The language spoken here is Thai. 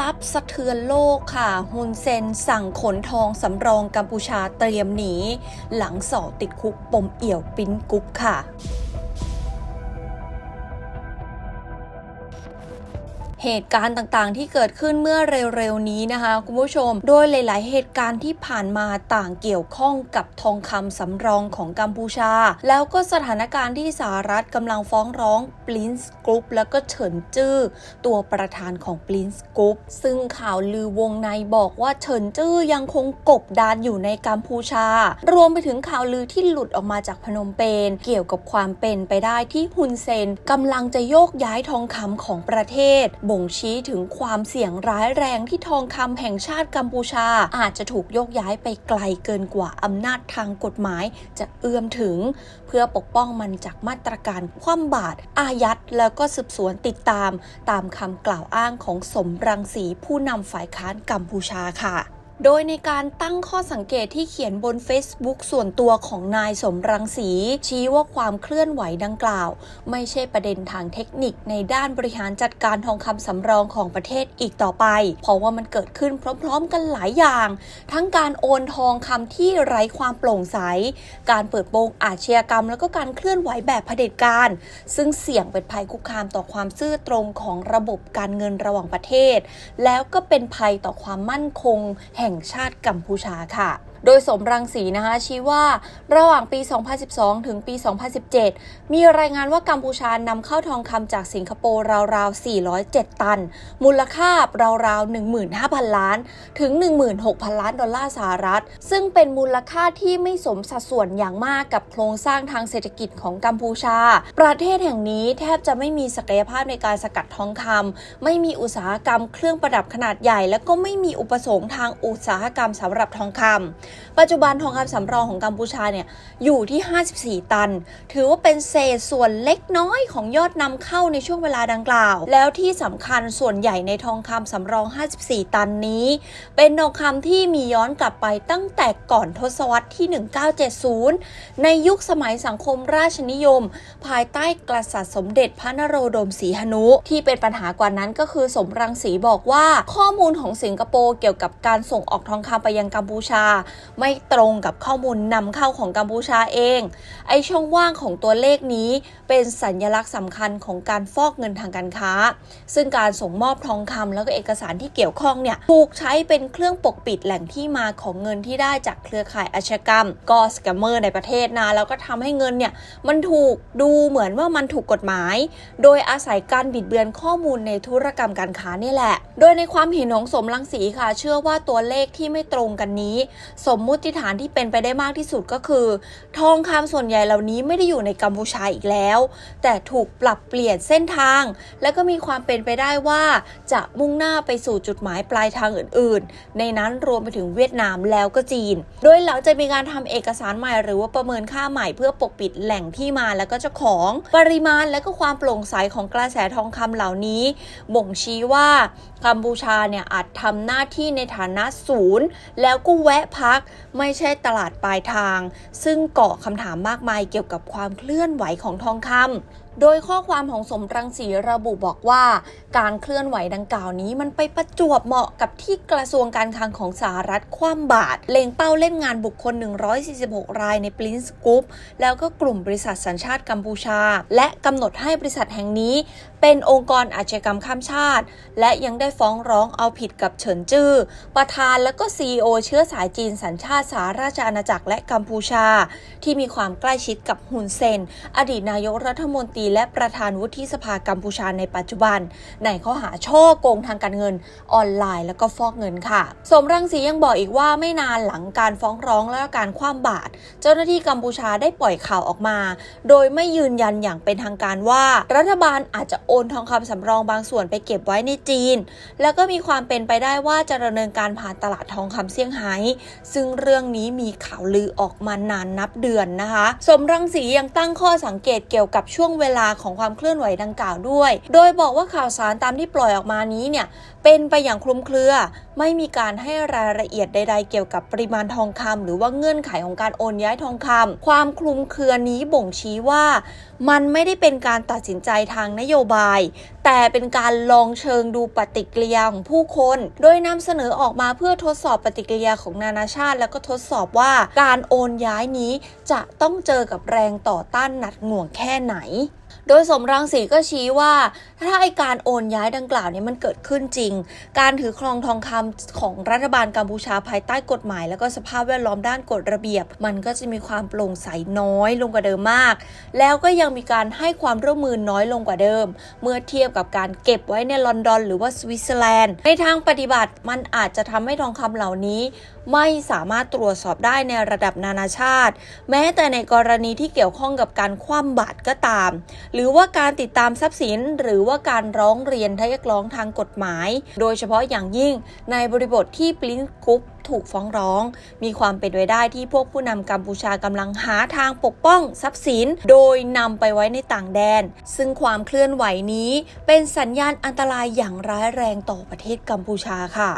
ลับสะเทือนโลกค่ะฮุนเซนสั่งขนทองสำรองกัมพูชาเตรียมหนี หลังสอติดคุกปมเอี่ยวปิ้นกุ๊บค่ะ เหตุการณ์ต่างๆ ที่เกิดขึ้นเมื่อเร็วๆนี้นะคะคุณผู้ชม โดยหลาย ๆ เหตุการณ์ที่ผ่านมาต่างเกี่ยวข้องกับทองคำสำรองของกัมพูชา แล้วก็สถานการณ์ที่สหรัฐกำลังฟ้องร้องปลินส์กรุ๊ปแล้วก็เฉินจื้อตัวประธานของปลินส์กรุ๊ปซึ่งข่าวลือวงในบอกว่าเฉินจื้อยังคงกบดานอยู่ในกัมพูชา รวมไปถึงข่าวลือที่หลุดออกมาจากพนมเปญเกี่ยวกับความเป็นไปได้ที่ฮุนเซนกำลังจะโยกย้ายทองคำของประเทศบ่งชี้ถึงความเสี่ยงร้ายแรงที่ทองคำแห่งชาติกัมพูชา อาจจะถูกโยกย้ายไปไกลเกินกว่าอำนาจทางกฎหมายจะเอื้อมถึง เพื่อปกป้องมันจากมาตรการคว่ำบาตรอายัดแล้วก็สืบสวนติดตาม ตามคำกล่าวอ้างของสมรังสีผู้นำฝ่ายค้านกัมพูชาค่ะ โดยในการตั้งข้อสังเกตที่เขียนบน Facebook ส่วนตัวของนายสมรังสี ชี้ว่าความเคลื่อนไหวดังกล่าว ไม่ใช่ประเด็นทางเทคนิคในด้านบริหารจัดการทองคำสำรองของประเทศอีกต่อไป เพราะว่ามันเกิดขึ้นพร้อมๆกันหลายอย่าง ทั้งการโอนทองคำที่ไร้ความโปร่งใส การเปิดโปงอาชญากรรม แล้วก็การเคลื่อนไหวแบบเผด็จการ ซึ่งเสี่ยงเป็นภัยคุกคามต่อความซื่อตรงของระบบการเงินระหว่างประเทศ แล้วก็เป็นภัยต่อความมั่นคงแห่งห่งชาติกัมพูชาค่ะโดยสมรังสีนะคะชี้ว่าระหว่างปี 2012 ถึงปี 2017 มีรายงานว่ากัมพูชานำเข้าทองคำจากสิงคโปร์ราวๆ 407 ตัน มูลค่าราวๆ 15,000 ล้าน ถึง 16,000 ล้านดอลลาร์สหรัฐ ซึ่งเป็นมูลค่าที่ไม่สมสัดส่วนอย่างมากกับโครงสร้างทางเศรษฐกิจของกัมพูชา ประเทศแห่งนี้แทบจะไม่มีศักยภาพในการสกัดทองคำไม่มีอุตสาหกรรมเครื่องประดับขนาดใหญ่ และก็ไม่มีอุปสงค์ทางอุตสาหกรรมสำหรับทองคำปัจจุบันทองคำสำรองของกัมพูชาเนี่ยอยู่ที่ 54 ตัน ถือว่าเป็นเศษส่วนเล็กน้อยของยอดนำเข้าในช่วงเวลาดังกล่าว แล้วที่สำคัญส่วนใหญ่ในทองคำสำรอง 54 ตันนี้ เป็นทองคำที่มีย้อนกลับไปตั้งแต่ก่อนทศวรรษที่ 1970 ในยุคสมัยสังคมราชนิยม ภายใต้กษัตริย์สมเด็จพระนโรดมศรีหนุ ที่เป็นปัญหากว่านั้นก็คือสมรังสีบอกว่าข้อมูลของสิงคโปร์เกี่ยวกับการส่งออกทองคำไปยังกัมพูชาไม่ตรงกับข้อมูลนำเข้าของกัมพูชาเอง ไอช่องว่างของตัวเลขนี้เป็นสัญลักษณ์สำคัญของการฟอกเงินทางการค้า ซึ่งการส่งมอบทองคำแล้วก็เอกสารที่เกี่ยวข้องเนี่ยถูกใช้เป็นเครื่องปกปิดแหล่งที่มาของเงินที่ได้จากเครือข่ายอาชญากรรมก็สแกมเมอร์ในประเทศนะแล้วก็ทำให้เงินเนี่ยมันถูกดูเหมือนว่ามันถูกกฎหมาย โดยอาศัยการบิดเบือนข้อมูลในธุรกรรมการค้านี่แหละ โดยในความเห็นของสมรังสีค่ะ เชื่อว่าตัวเลขที่ไม่ตรงกันนี้สมมุติฐานที่เป็นไปได้มากที่สุดก็คือ ทองคำส่วนใหญ่เหล่านี้ไม่ได้อยู่ในกัมพูชาอีกแล้ว แต่ถูกปรับเปลี่ยนเส้นทาง และก็มีความเป็นไปได้ว่า จะมุ่งหน้าไปสู่จุดหมายปลายทางอื่น ๆ ในนั้นรวมไปถึงเวียดนามแล้วก็จีน โดยหลังจะมีการทำเอกสารใหม่หรือว่าประเมินค่าใหม่เพื่อปกปิดแหล่งที่มาและก็เจ้าของปริมาณและก็ความโปร่งใสของกระแสทองคำเหล่านี้ บ่งชี้ว่ากัมพูชาเนี่ยอาจทำหน้าที่ในฐานะศูนย์ แล้วก็แวะพักไม่ใช่ตลาดปลายทาง ซึ่งเก่อคำถามมากมายเกี่ยวกับความเคลื่อนไหวของทองคำโดยข้อความของสมรังสีระบุบอกว่า การเคลื่อนไหวดังกล่าวนี้มันไปประจวบเหมาะกับที่กระทรวงการคลังของสหรัฐคว่ำบาตรเล็งเป้าเล่นงานบุคคล 146 รายในปลินส์กรุ๊ปแล้วก็กลุ่มบริษัทสัญชาติกัมพูชา และกำหนดให้บริษัทแห่งนี้เป็นองค์กรอาชญากรรมข้ามชาติ และยังได้ฟ้องร้องเอาผิดกับเฉินจื้อ ประธานและก็ CEO เชื้อสายจีนสัญชาติสหราชอาณาจักรและกัมพูชา ที่มีความใกล้ชิดกับฮุนเซน อดีตนายกรัฐมนตรีและประธานวุฒิสภากัมพูชาในปัจจุบัน ในข้อหาช่อโกงทางการเงินออนไลน์แล้วก็ฟอกเงินค่ะ สมรังสียังบอกอีกว่าไม่นานหลังการฟ้องร้องและการคว่ำบาตรเจ้าหน้าที่กัมพูชาได้ปล่อยข่าวออกมา โดยไม่ยืนยันอย่างเป็นทางการว่ารัฐบาลอาจจะโอนทองคำสำรองบางส่วนไปเก็บไว้ในจีน แล้วก็มีความเป็นไปได้ว่าจะดำเนินการผ่านตลาดทองคำเซี่ยงไฮ้ซึ่งเรื่องนี้มีข่าวลือออกมานานนับเดือนนะคะ สมรังสียังตั้งข้อสังเกตเกี่ยวกับช่วงเวลาของความเคลื่อนไหวดังกล่าวด้วย โดยบอกว่าข่าวสารารตามที่ปล่อยออกมานี้เนี่ยเป็นไปอย่างคลุมเครือ ไม่มีการให้รายละเอียดใด ๆ เกี่ยวกับปริมาณทองคำหรือว่าเงื่อนไขของการโอนย้ายทองคำความคลุมเครือนี้บ่งชี้ว่า มันไม่ได้เป็นการตัดสินใจทางนโยบาย แต่เป็นการลองเชิงดูปฏิกิริยาของผู้คน โดยนำเสนอออกมาเพื่อทดสอบปฏิกิริยาของนานาชาติ แล้วก็ทดสอบว่าการโอนย้ายนี้จะต้องเจอกับแรงต่อต้านหนักหน่วงแค่ไหน โดยสมรังสีก็ชี้ว่า ถ้าไอการโอนย้ายดังกล่าวเนี่ยมันเกิดขึ้นจริง การถือครองทองคำของรัฐบาลกัมพูชาภายใต้กฎหมาย แล้วก็สภาพแวดล้อมด้านกฎระเบียบ มันก็จะมีความโปร่งใสน้อยลงกว่าเดิมมาก แล้วก็ยังมีการให้ความร่วมมือน้อยลงกว่าเดิม เมื่อเทียบกับการเก็บไว้ในลอนดอนหรือว่าสวิตเซอร์แลนด์ ในทางปฏิบัติมันอาจจะทำให้ทองคำเหล่านี้ ไม่สามารถตรวจสอบได้ในระดับนานาชาติ แม้แต่ในกรณีที่เกี่ยวข้องกับการคว่ำบาตรก็ตามหรือว่าการติดตามทรัพย์สิน หรือว่าการร้องเรียนทะยักร้องทางกฎหมาย โดยเฉพาะอย่างยิ่งในบริบทที่ปลินกรุ๊ปถูกฟ้องร้อง มีความเป็นไปได้ที่พวกผู้นำกัมพูชากำลังหาทางปกป้องทรัพย์สิน โดยนำไปไว้ในต่างแดน ซึ่งความเคลื่อนไหวนี้เป็นสัญญาณอันตรายอย่างร้ายแรงต่อประเทศกัมพูชาค่ะ